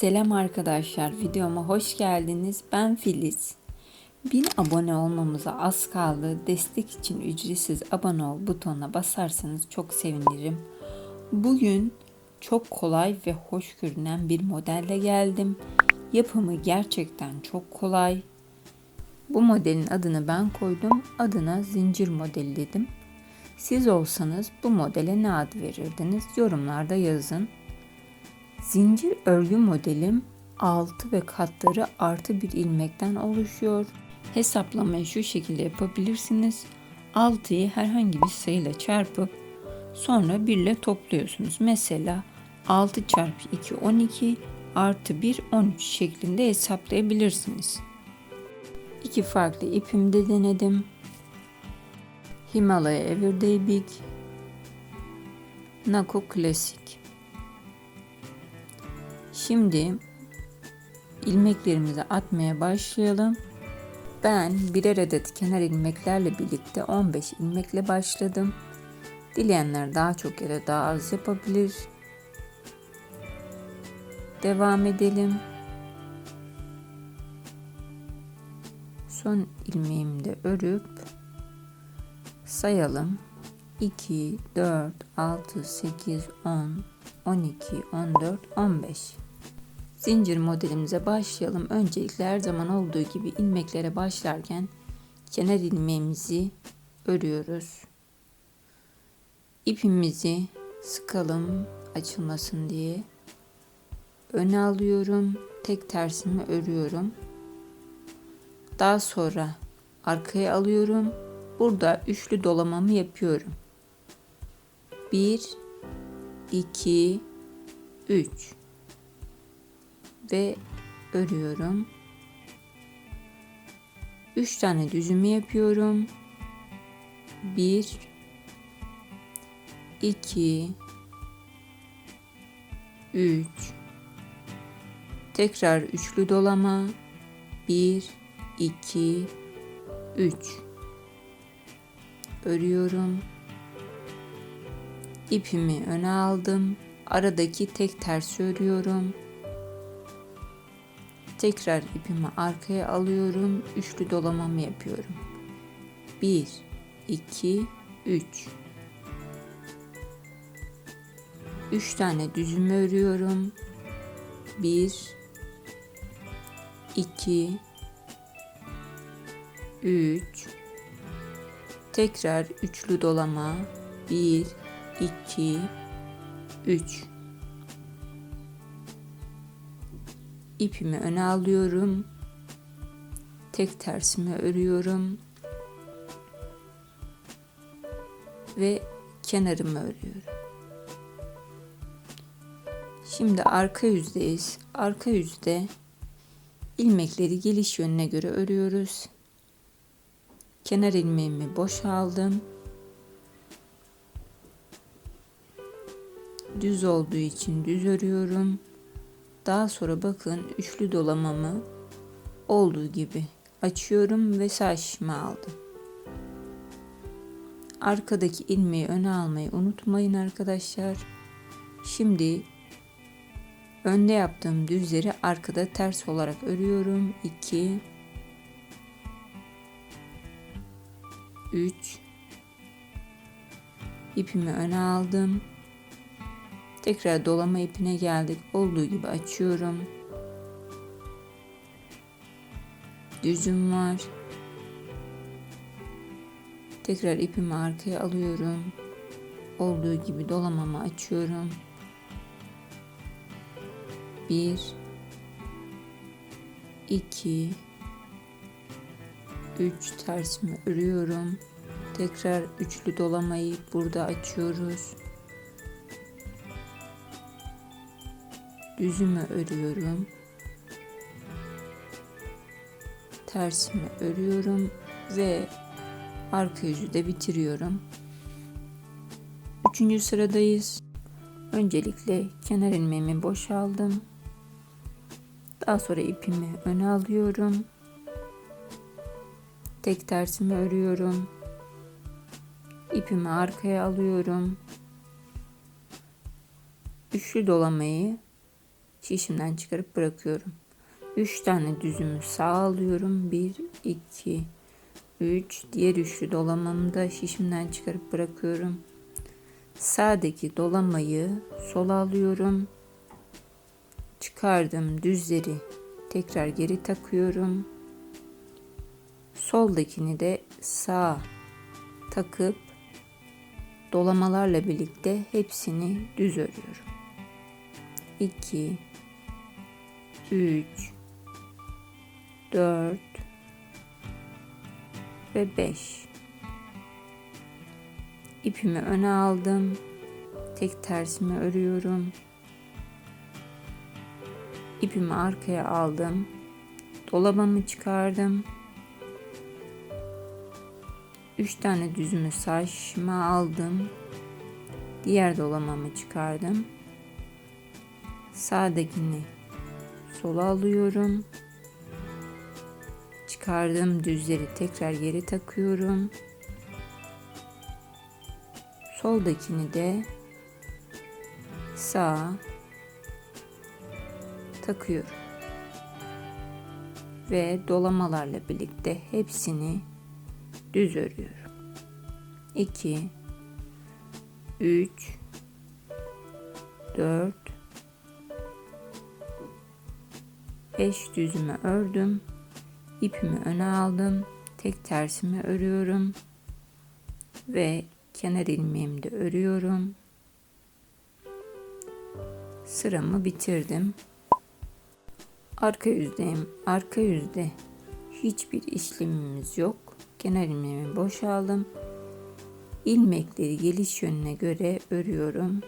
Selam arkadaşlar, videoma hoş geldiniz. Ben Filiz. 1000 abone olmamıza az kaldı. Destek için ücretsiz abone ol butonuna basarsanız çok sevinirim. Bugün çok kolay ve hoş görünen bir modelle geldim. Yapımı gerçekten çok kolay. Bu modelin adını ben koydum. Adına zincir modeli dedim. Siz olsanız bu modele ne ad verirdiniz? Yorumlarda yazın. Zincir örgü modelim 6 ve katları artı bir ilmekten oluşuyor. Hesaplamayı şu şekilde yapabilirsiniz. 6'yı herhangi bir sayıyla çarpıp sonra 1 ile topluyorsunuz. Mesela 6 çarpı 2 12 artı 1 13 şeklinde hesaplayabilirsiniz. İki farklı ipimde denedim. Himalaya Everyday Big, Nako Klasik. Şimdi ilmeklerimizi atmaya başlayalım. Ben birer adet kenar ilmeklerle birlikte 15 ilmekle başladım. Dileyenler daha çok ya da daha az yapabilir. Devam edelim. Son ilmeğimi de örüp sayalım. 2, 4, 6, 8, 10, 12, 14, 15. Zincir modelimize başlayalım. Öncelikle her zaman olduğu gibi ilmeklere başlarken kenar ilmeğimizi örüyoruz. İpimizi sıkalım açılmasın diye. Öne alıyorum. Tek tersimi örüyorum. Daha sonra arkaya alıyorum. Burada üçlü dolamamı yapıyorum. 1 2 3 ve örüyorum. 3 tane düzümü yapıyorum. 1 2 3 tekrar üçlü dolama 1 2 3 örüyorum. İpimi öne aldım. Aradaki tek ters örüyorum. Tekrar ipimi arkaya alıyorum. Üçlü dolamamı yapıyorum. 1 2 3 3 tane düzümü örüyorum. 1 2 3 tekrar üçlü dolama 1 2 3 ipimi öne alıyorum. Tek tersimi örüyorum. Ve kenarımı örüyorum. Şimdi arka yüzdeyiz. Arka yüzde ilmekleri geliş yönüne göre örüyoruz. Kenar ilmeğimi boşaldım. Düz olduğu için düz örüyorum. Daha sonra bakın üçlü dolamamı olduğu gibi açıyorum ve şişime aldım. Arkadaki ilmeği öne almayı unutmayın arkadaşlar. Şimdi önde yaptığım düzleri arkada ters olarak örüyorum. 2 3 ipimi öne aldım. Tekrar dolama ipine geldik. Olduğu gibi açıyorum. Düzüm var. Tekrar ipimi arkaya alıyorum. Olduğu gibi dolamamı açıyorum. Bir, iki, üç tersimi örüyorum. Tekrar üçlü dolamayı burada açıyoruz. Düzümü örüyorum. Tersimi örüyorum ve arka yüzü de bitiriyorum. Üçüncü sıradayız. Öncelikle kenar ilmeğimi boşaldım. Daha sonra ipimi öne alıyorum. Tek tersimi örüyorum. İpimi arkaya alıyorum. Üçlü dolamayı şişimden çıkarıp bırakıyorum. 3 tane düzümü sağ alıyorum. 1, 2, 3. Diğer üçlü dolamamı da şişimden çıkarıp bırakıyorum. Sağdaki dolamayı sola alıyorum. Çıkardım düzleri tekrar geri takıyorum. Soldakini de sağ takıp dolamalarla birlikte hepsini düz örüyorum. 2 3 4 ve 5 ipimi öne aldım tek tersimi örüyorum. İpimi arkaya aldım dolabamı çıkardım. 3 tane düzümü şişime aldım diğer dolamamı çıkardım. Sağdakini sola alıyorum. Çıkardığım düzleri tekrar geri takıyorum. Soldakini de sağa takıyorum. Ve dolamalarla birlikte hepsini düz örüyorum. 2 3 4 5 düzümü ördüm. İpimi öne aldım. Tek tersimi örüyorum. Ve kenar ilmeğimi de örüyorum. Sıramı bitirdim. Arka yüzdeyim. Arka yüzde hiçbir işlemimiz yok. Kenar ilmeğimi boşaldım. İlmekleri geliş yönüne göre örüyorum.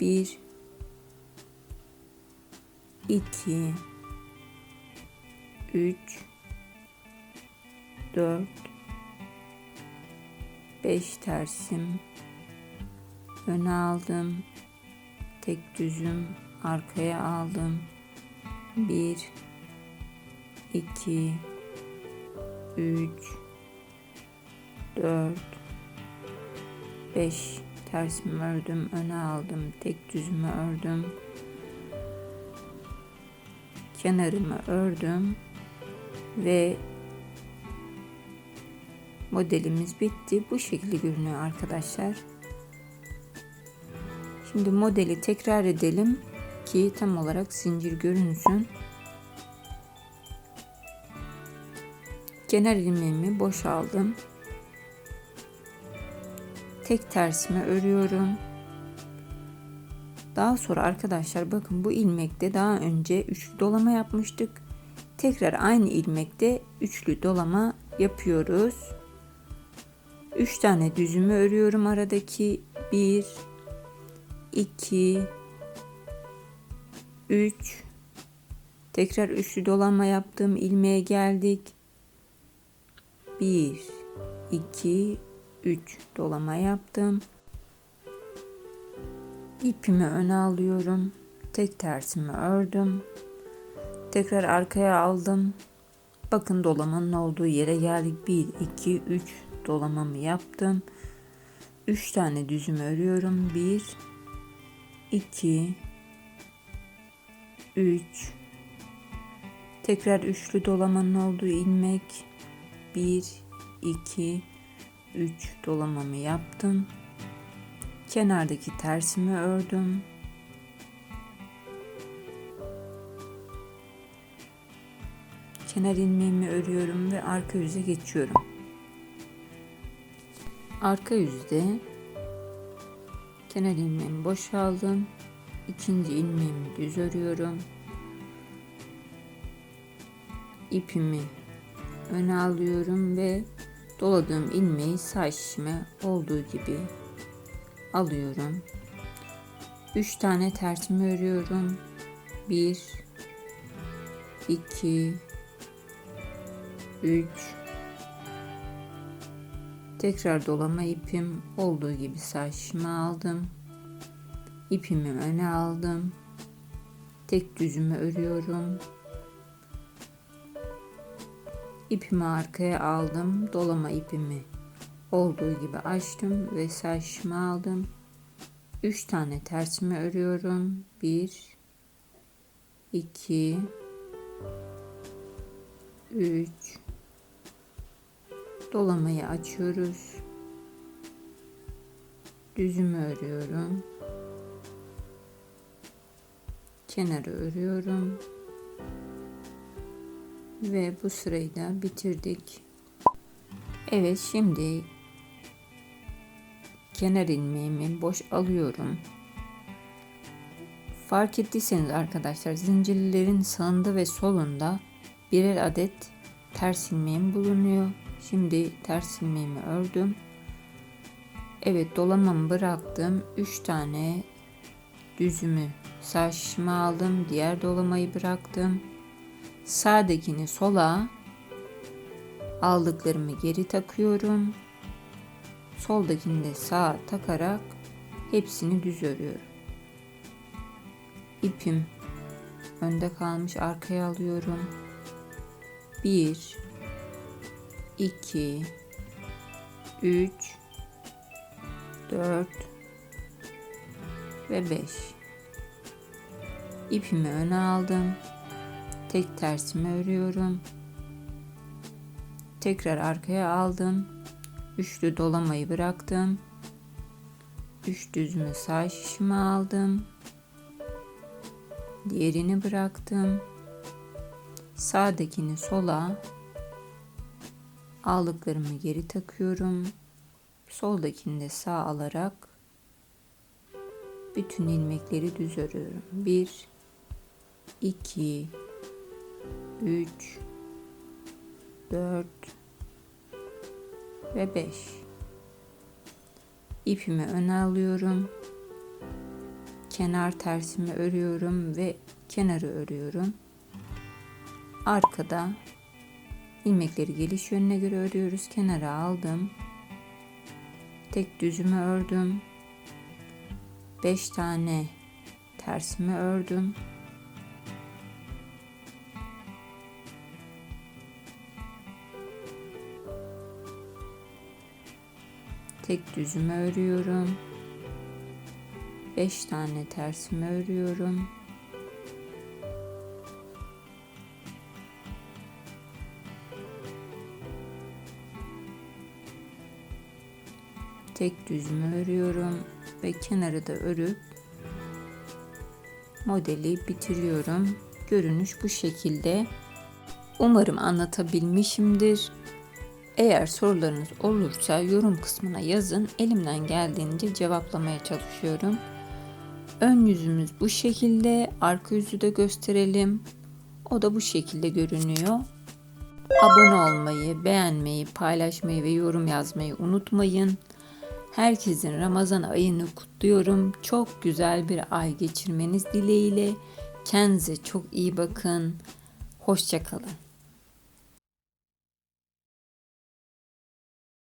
1 2 3 4 5 tersim. Öne aldım. Tek düzüm. Arkaya aldım. 1 2 3 4 5 tersimi ördüm. Öne aldım. Tek düzümü ördüm kenarımı ördüm ve modelimiz bitti. Bu şekilde görünüyor arkadaşlar. Şimdi modeli tekrar edelim ki tam olarak zincir görünsün. Kenar ilmeğimi boşaldım. Tek tersime örüyorum. Daha sonra arkadaşlar bakın bu ilmekte daha önce üçlü dolama yapmıştık. Tekrar aynı ilmekte üçlü dolama yapıyoruz. 3 tane düzümü örüyorum aradaki 1 2 3 tekrar üçlü dolama yaptım ilmeğe geldik 1 2 3 dolama yaptım ipimi öne alıyorum. Tek tersimi ördüm. Tekrar arkaya aldım. Bakın dolamanın olduğu yere geldik. 1 2 3 dolamamı yaptım. 3 tane düzüm örüyorum. 1 2 3 tekrar üçlü dolamanın olduğu ilmek. 1 2 3 dolamamı yaptım kenardaki tersimi ördüm. Kenar ilmeğimi örüyorum ve arka yüze geçiyorum. Arka yüzde kenar ilmeğimi boşaldım. İkinci ilmeğimi düz örüyorum. İpimi öne alıyorum ve doladığım ilmeği sağ şişime olduğu gibi alıyorum 3 tane tersimi örüyorum 1 2 3 Tekrar dolama ipim olduğu gibi şişime aldım. İpimi öne aldım. Tek düzümü örüyorum. İpimi arkaya aldım. Dolama ipimi olduğu gibi açtım ve şişime aldım. 3 tane tersimi örüyorum. 1 2 3 dolamayı açıyoruz. Düzümü örüyorum. Kenarı örüyorum. Ve bu sırayı da bitirdik. Evet şimdi kenar ilmeğimi boş alıyorum. Fark ettiyseniz arkadaşlar zincirlerin sağında ve solunda birer adet ters ilmeğim bulunuyor. Şimdi ters ilmeğimi ördüm. Evet dolamamı bıraktım. 3 tane düzümü sağ şişime aldım. Diğer dolamayı bıraktım. Sağdakini sola aldıklarımı geri takıyorum. Soldakini de sağa takarak hepsini düz örüyorum. İpim önde kalmış arkaya alıyorum. 1 2 3 4 ve 5 ipimi öne aldım tek tersimi örüyorum tekrar arkaya aldım üçlü dolamayı bıraktım. Üç düzümü sağ şişime aldım. Diğerini bıraktım. Sağdakini sola aldıklarımı geri takıyorum. Soldakini de sağ alarak bütün ilmekleri düz örüyorum. 1 2 3 4 ve 5 ipimi öne alıyorum. Kenar tersimi örüyorum ve kenarı örüyorum. Arkada ilmekleri geliş yönüne göre örüyoruz. Kenara aldım. Tek düzümü ördüm. 5 tane tersimi ördüm tek düzümü örüyorum 5 tane tersimi örüyorum tek düzümü örüyorum ve kenarı da örüp modeli bitiriyorum. Görünüş bu şekilde. Umarım anlatabilmişimdir. Eğer sorularınız olursa yorum kısmına yazın. Elimden geldiğince cevaplamaya çalışıyorum. Ön yüzümüz bu şekilde. Arka yüzü de gösterelim. O da bu şekilde görünüyor. Abone olmayı, beğenmeyi, paylaşmayı ve yorum yazmayı unutmayın. Herkesin Ramazan ayını kutluyorum. Çok güzel bir ay geçirmeniz dileğiyle. Kendinize çok iyi bakın. Hoşçakalın.